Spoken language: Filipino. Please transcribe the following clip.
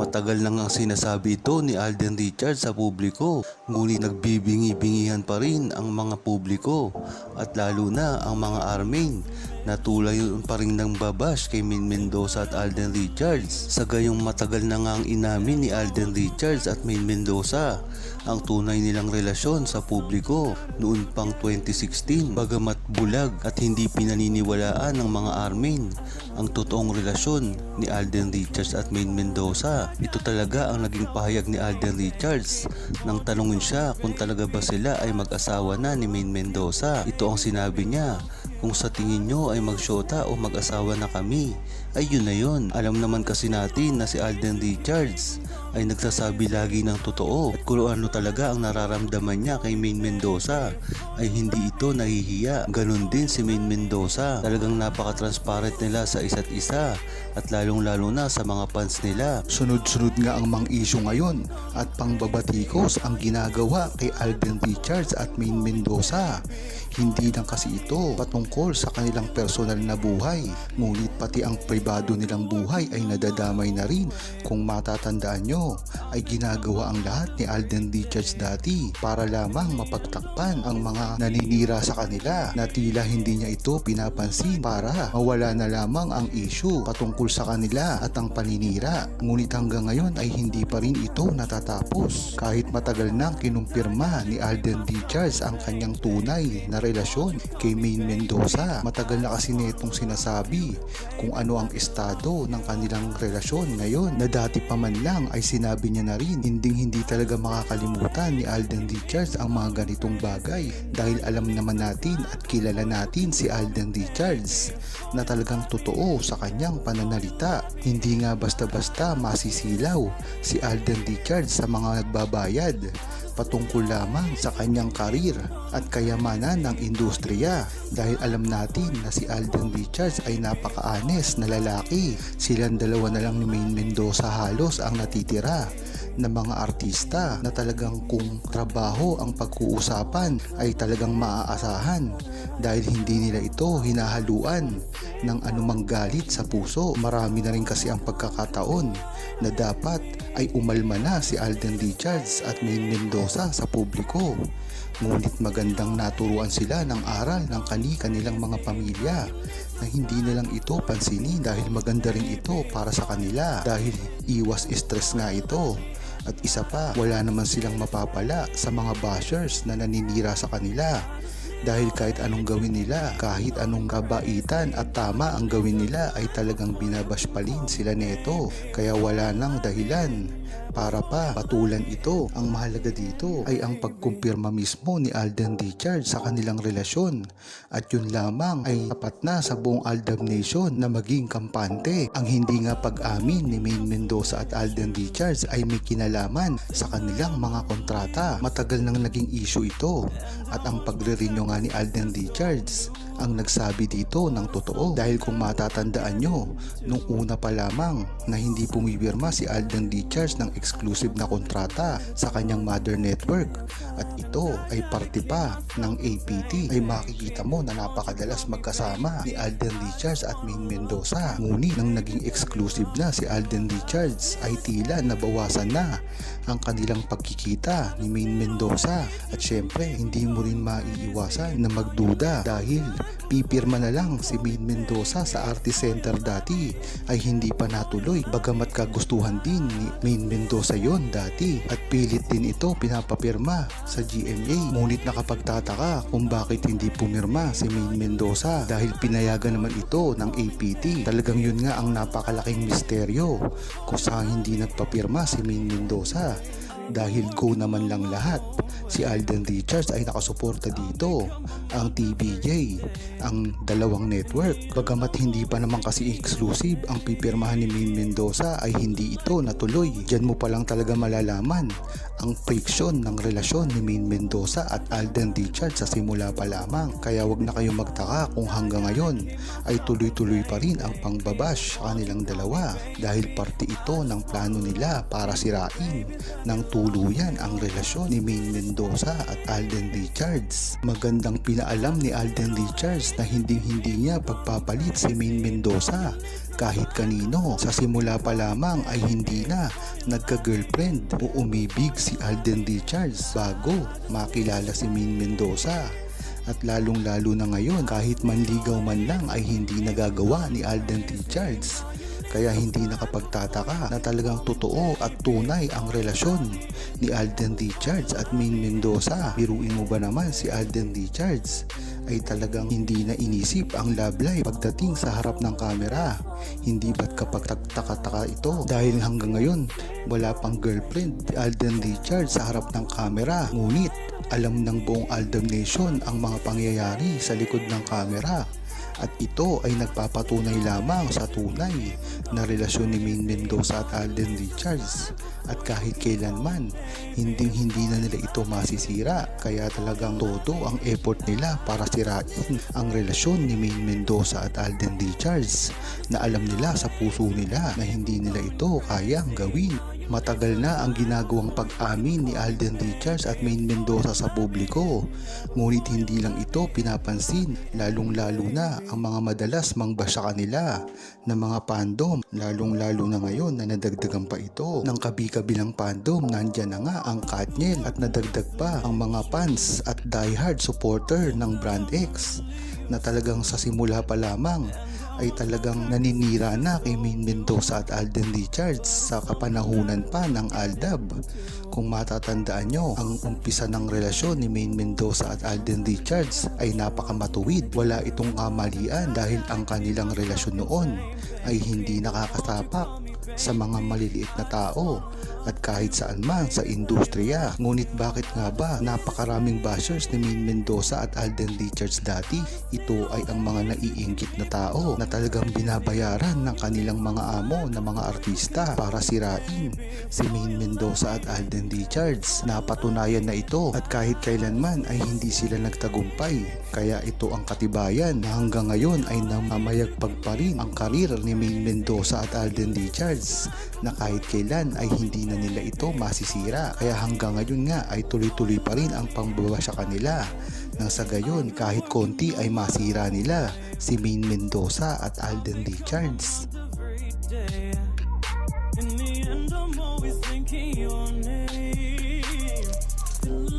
Matagal na nga sinasabi ito ni Alden Richards sa publiko, ngunit nagbibingi-bingihan pa rin ang mga publiko at lalo na ang mga armin na tulay pa rin ng babash kay Min Mendoza at Alden Richards. Sa gayong matagal na nga ang inamin ni Alden Richards at Min Mendoza ang tunay nilang relasyon sa publiko noon pang 2016 bagamat bulag at hindi pinaniniwalaan ng mga armin ang totoong relasyon ni Alden Richards at Maine Mendoza. Ito talaga ang naging pahayag ni Alden Richards nang tanungin siya kung talaga ba sila ay mag-asawa na ni Maine Mendoza. Ito ang sinabi niya, kung sa tingin nyo ay magsyota o mag-asawa na kami, ay yun na yun. Alam naman kasi natin na si Alden Richards ay nagsasabi lagi ng totoo at kung ano talaga ang nararamdaman niya kay Maine Mendoza ay hindi ito nahihiya. Ganon din si Maine Mendoza. Talagang napaka-transparent nila sa isa't isa at lalong lalo na sa mga fans nila. Sunod-sunod nga ang mga isyu ngayon at pangbabatikos ang ginagawa kay Alden Richards at Maine Mendoza. Hindi lang kasi ito patungkol sa kanilang personal na buhay, ngunit pati ang pribado nilang buhay ay nadadamay na rin. Kung matatandaan nyo, ay ginagawa ang lahat ni Alden Richards dati para lamang mapagtakpan ang mga naninira sa kanila na tila hindi niya ito pinapansin para mawala na lamang ang issue patungkol sa kanila at ang paninira. Ngunit hanggang ngayon ay hindi pa rin ito natatapos. Kahit matagal nang kinumpirma ni Alden Richards ang kanyang tunay na relasyon kay Maine Mendoza. Matagal na kasi netong sinasabi kung ano ang estado ng kanilang relasyon ngayon. Na dati pa man lang ay sinabi niya na rin hindi hindi talaga makakalimutan ni Alden Richards ang mga ganitong bagay. Dahil alam naman natin at kilala natin si Alden Richards na talagang totoo sa kanyang pananalita. Hindi nga basta-basta masisilaw si Alden Richards sa mga nagbabayad patungkol lamang sa kanyang karir at kayamanan ng industriya dahil alam natin na si Alden Richards ay napaka-honest na lalaki. Silang dalawa na lang ni Maine Mendoza halos ang natitira na mga artista na talagang kung trabaho ang pag-uusapan ay talagang maaasahan dahil hindi nila ito hinahaluan ng anumang galit sa puso. Marami na rin kasi ang pagkakataon na dapat ay umalma na si Alden Richards at Maine Mendoza sa publiko. Ngunit magandang naturuan sila ng aral ng kani-kanilang mga pamilya na hindi na lang ito pansinin dahil maganda rin ito para sa kanila dahil iwas stress nga ito. At isa pa, wala naman silang mapapala sa mga bashers na naninira sa kanila dahil kahit anong gawin nila, kahit anong kabaitan at tama ang gawin nila ay talagang binabash pa rin sila neto. Kaya wala nang dahilan para pa patulan ito. Ang mahalaga dito ay ang pagkumpirma mismo ni Alden Richards sa kanilang relasyon at yun lamang ay tapat na sa buong Aldab Nation na maging kampante. Ang hindi nga pag-amin ni Maine Mendoza at Alden Richards ay may kinalaman sa kanilang mga kontrata. Matagal nang naging issue ito at ang pagre-renew nga ni Alden Richards ang nagsabi dito ng totoo dahil kung matatandaan nyo nung una pa lamang na hindi pumipirma si Alden Richards ng exclusive na kontrata sa kanyang mother network. At ito ay parte pa ng APT ay makikita mo na napakadalas magkasama ni Alden Richards at Maine Mendoza. Ngunit nang naging exclusive na si Alden Richards ay tila nabawasan na ang kanilang pagkikita ni Maine Mendoza. At syempre hindi mo rin maiiwasan na magduda dahil pipirma na lang si Maine Mendoza sa Artist Center dati. Ay hindi pa natuloy bagamat kagustuhan din ni Maine Mendoza yon dati. At pilit din ito pinapapirma sa GMA ngunit nakapagtataka kung bakit hindi pumirma si Maine Mendoza. Dahil pinayagan naman ito ng APT talagang yun nga ang napakalaking misteryo kung saan hindi nagpapirma si Maine Mendoza dahil go naman lang lahat si Alden Richards ay nakasuporta dito. Ang TBJ ang dalawang network. Bagamat hindi pa naman kasi exclusive ang pipirmahan ni Maine Mendoza ay hindi ito natuloy. Dyan mo pa lang talaga malalaman ang friction ng relasyon ni Maine Mendoza at Alden Richards sa simula pa lamang. Kaya wag na kayong magtaka kung hanggang ngayon ay tuloy-tuloy pa rin ang pangbabash sa kanilang dalawa. Dahil parte ito ng plano nila para sirain ng tuluyan ang relasyon ni Maine Mendoza at Alden Richards. Magandang pinaalam ni Alden Richards na hindi-hindi niya pagpapalit si Maine Mendoza kahit kanino. Sa simula pa lamang ay hindi na nagka-girlfriend o umibig si Alden Richards bago makilala si Min Mendoza. At lalong lalo na ngayon kahit manligaw man lang ay hindi nagagawa ni Alden Richards. Kaya hindi nakapagtataka na talagang totoo at tunay ang relasyon ni Alden Richards at Min Mendoza. Biruin mo ba naman si Alden Richards ay talagang hindi na inisip ang love life pagdating sa harap ng kamera. Hindi ba't kapag tagtaka-taka ito dahil hanggang ngayon wala pang girlfriend Alden Richards sa harap ng kamera. Ngunit alam ng buong Aldam Nation ang mga pangyayari sa likod ng kamera at ito ay nagpapatunay lamang sa tunay na relasyon ni Main Mendoza at Alden Richards. At kahit kailanman hindi hindi na nila ito masisira kaya talagang todo ang effort nila para sirain ang relasyon ni Main Mendoza at Alden Richards na alam nila sa puso nila na hindi nila ito kayang gawin Matagal na ang ginagawang pag-amin ni Alden Richards at Main Mendoza sa publiko. Ngunit hindi lang ito pinapansin, lalong-lalo na ang mga madalas mangba sa kanila na mga fandom, lalong-lalo na ngayon na nadagdagan pa ito. Ng kabi-kabilang fandom, nandyan na nga ang Katniel at nadagdag pa ang mga fans at diehard supporter ng Brand X na talagang sa simula pa lamang ay talagang naninira na kay Main Mendoza at Alden Richards sa kapanahunan pa ng Aldab. Kung matatandaan nyo, ang umpisa ng relasyon ni Main Mendoza at Alden Richards ay napakamatuwid. Wala itong kamalian dahil ang kanilang relasyon noon ay hindi nakakasapak sa mga maliliit na tao at kahit saan man sa industriya. Ngunit bakit nga ba napakaraming bashers ni Main Mendoza at Alden Richards dati? Ito ay ang mga naiingkit na tao na talagang binabayaran ng kanilang mga amo na mga artista para sirain si Main Mendoza at Alden Richards. Napatunayan na ito at kahit kailanman ay hindi sila nagtagumpay. Kaya ito ang katibayan na hanggang ngayon ay namamayagpag pa rin ang karir ni Main Mendoza at Alden Richards na kahit kailan ay hindi na nila ito masisira. Kaya hanggang ngayon nga ay tuloy-tuloy pa rin ang pangbaba sa kanila. Nang sa gayon kahit konti ay masira nila si Main Mendoza at Alden Richards. In the end, I'm always thinking your name.